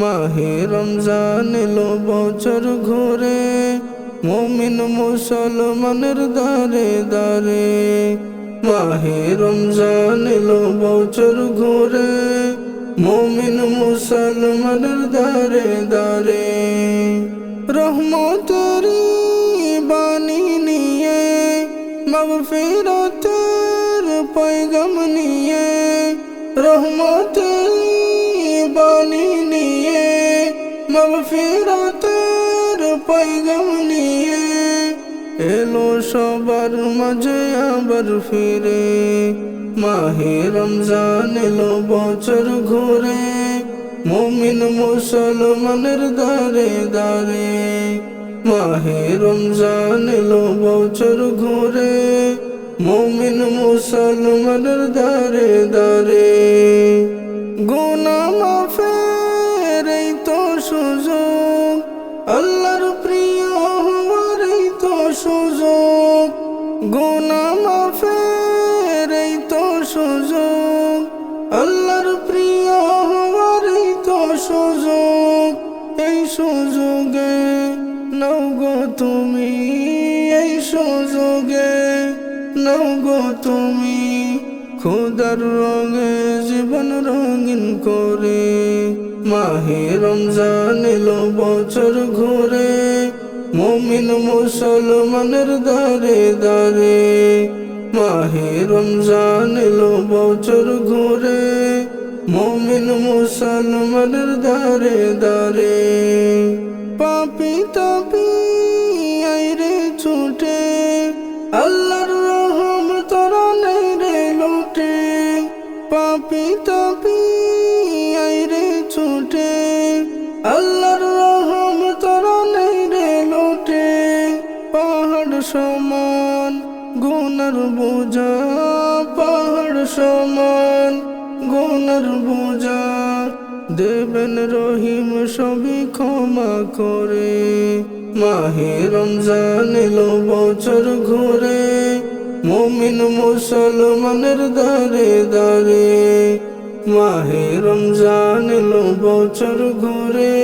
মাহে রমজান এলো বছর ঘুরে, মমিন মুসলমানের দারে দারে মাহে রমজান এলো বছর ঘুরে, মমিন মুসলমানের দারে দারে রহমতেরি বাণী নিয়ে, মগফিরতের পৈগম নিয়ে, রহমতেরি বাণী মগফিরতের পৈগম নিয়ে এলো সবার মাঝে আবার ফিরে। মাহে রমজান এলো বছর ঘুরে, মুমিন মুসলমানের দারে দারে মাহে রমজান এলো বছর ঘুরে, মুমিন মুসলমানের দারে দারে গুনা আল্লাহর প্রিয় হওয়ার এই তো সুযোগ। গুনা মাফের এই তো সুযোগ। আল্লাহর প্রিয় হওয়ার এই তো সুযোগ। এই সুযোগে নাও গো তুমি, এই সুযোগে নাও গো তুমি। খুদার রঙে জীবন রঙিন করে, মাহে রমজান এলো বছর ঘুরে, মমিন মুসলমানের দারে দারে মাহে রমজান এলো বছর ঘুরে, মমিন মুসলমানের দারে দারে পাপি তাপি আইরে ছুটে, আল্লাহর পাপি তাপি আইরে ছুটে। আল্লাহর রহম তোরা নেই রে লুটে। পাহাড় সমান, গুনার বোঝা, পাহাড় সমান, গুনার বোঝা। দেবেন রহিম সবই ক্ষমা করে। মাহে রমজান এলো বছর ঘুরে। মুমিন মুসলমানের দারে দারে মাহে রমজান এলো বছর ঘুরে,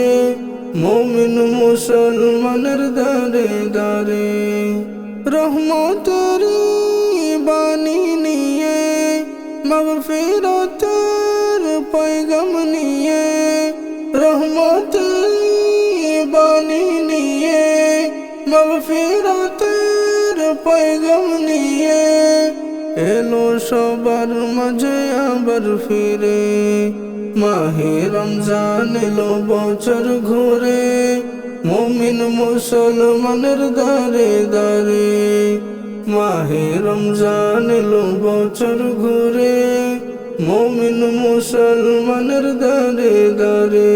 মুমিন মুসলমানের দারে দারে রহমতেরি বাণী নিয়ে, মগফিরতের পৈগম নিয়ে, রহমতেরি বাণী নিয়ে, মগফিরতের পৈগম নিয়ে এলো সবার মাঝে আবার ফিরে। মাহে রমজান এলো বছর ঘুরে। মুমিন মুসলমানের দারে দারে মাহে রমজান এলো বছর ঘুরে। মুমিন মুসলমানের দারে দারে